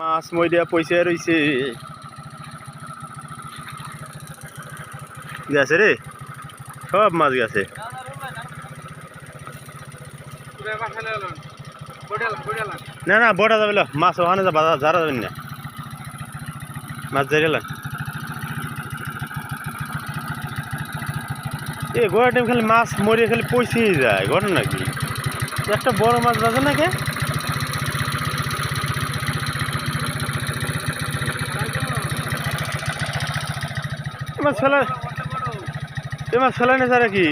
মাছ মরিয়া পয়সা রইছে। গেছে রে? সব মাছ গেছে। না না, বড়া যাবে মাছ ওখানে যারা যাবেন না। মাছ ধরে লান এ গোড়া টাইম খালি মাছ মরিয়ে খালি পয়সেই যায়, ঘটনা নাকি একটা বড় মাছ বাজে না মাছ ফেলা এ মাছ ফেলা নেই স্যার কি?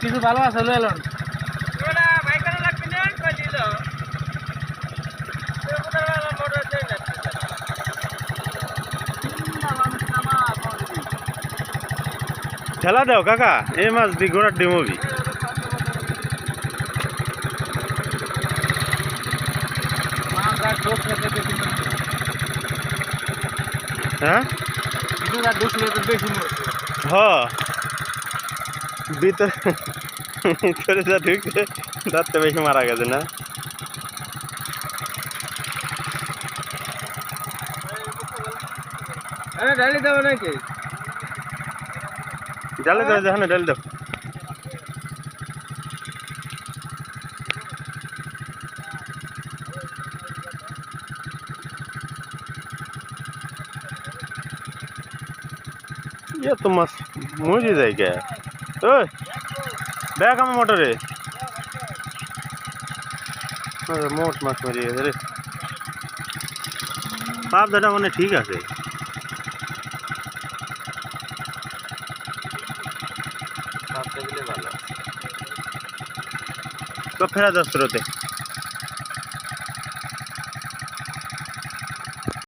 কিছু ভালো আছে লয়ে এলাম ঠেলা দাও কাকা। এই মাছ দি গোড়ার ডিমবি হ্যাঁ? হ। ভিতরে ভিতরে যা ঢুকছে তো বেশি মারা গেছে না? ডালি দেবো নাকি? ডালে দেবো যেখানে ডালে ये तो मस्त। मुझे जाए क्या? ओ बैग हम मोटर है अरे, मोट मस्त मरी है, अरे। आप दादा मैंने ठीक है तो फिर दस रोते